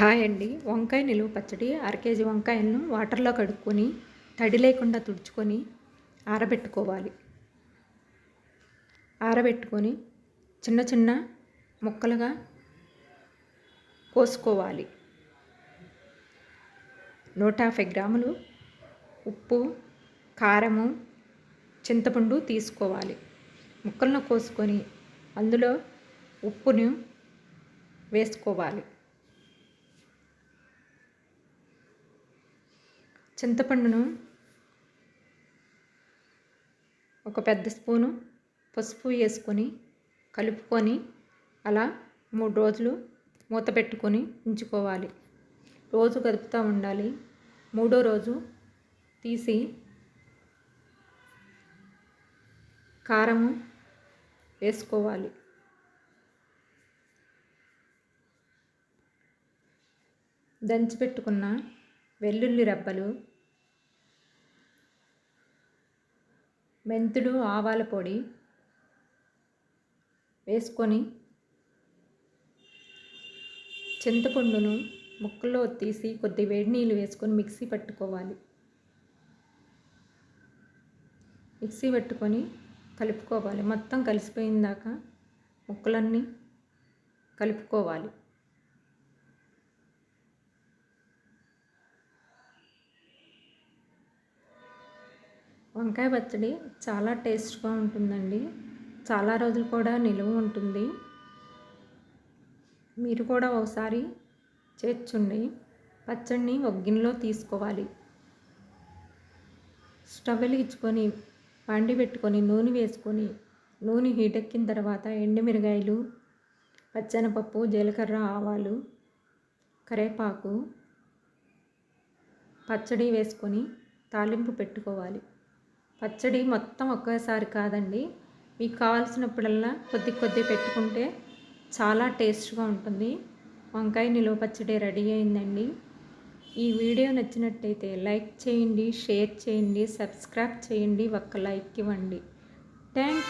Hi అండి వంకాయ నిలువ పచ్చడి అర కేజీ వంకాయలను వాటర్లో కడుక్కొని తడి లేకుండా తుడుచుకొని ఆరబెట్టుకోవాలి. ఆరబెట్టుకొని చిన్న చిన్న ముక్కలుగా కోసుకోవాలి. నూట యాభై గ్రాములు ఉప్పు కారము చింతపండు తీసుకోవాలి. ముక్కలను కోసుకొని అందులో ఉప్పును వేసుకోవాలి. చింతపండును ఒక పెద్ద స్పూను పసుపు వేసుకొని కలుపుకొని అలా మూడు రోజులు మూత పెట్టుకొని ఉంచుకోవాలి. రోజు కలుపుతూ ఉండాలి. మూడో రోజు తీసి కారము వేసుకోవాలి. దంచి పెట్టుకున్న వెల్లుల్లి రెబ్బలు మెంతుడు ఆవాల పొడి వేసుకొని చింతపండును ముక్కల్లో తీసి కొద్ది వేడి నీళ్ళు వేసుకొని మిక్సీ పట్టుకోవాలి. మిక్సీ పెట్టుకొని కలుపుకోవాలి. మొత్తం కలిసిపోయిందాక ముక్కలన్నీ కలుపుకోవాలి. వంకాయ పచ్చడి చాలా టేస్ట్గా ఉంటుందండి. చాలా రోజులు కూడా నిలువ ఉంటుంది. మీరు కూడా ఒకసారి చేర్చుండి. పచ్చడిని ఒక గిన్నెలో తీసుకోవాలి. స్టవ్ వెలిగించుకొని పండి పెట్టుకొని నూనె వేసుకొని నూనె హీట్ ఎక్కిన తర్వాత ఎండుమిరగాయలు పచ్చనపప్పు జీలకర్ర ఆవాలు కరేపాకు పచ్చడి వేసుకొని తాలింపు పెట్టుకోవాలి. పచ్చడి మొత్తం ఒకేసారి కాదండి. మీకు కావాల్సినప్పుడల్లా కొద్ది కొద్ది పెట్టుకుంటే చాలా టేస్ట్గా ఉంటుంది. వంకాయ నిలువ పచ్చడి రెడీ అయిందండి. ఈ వీడియో నచ్చినట్టయితే లైక్ చేయండి షేర్ చేయండి సబ్స్క్రైబ్ చేయండి ఒక్క లైక్ ఇవ్వండి. థ్యాంక్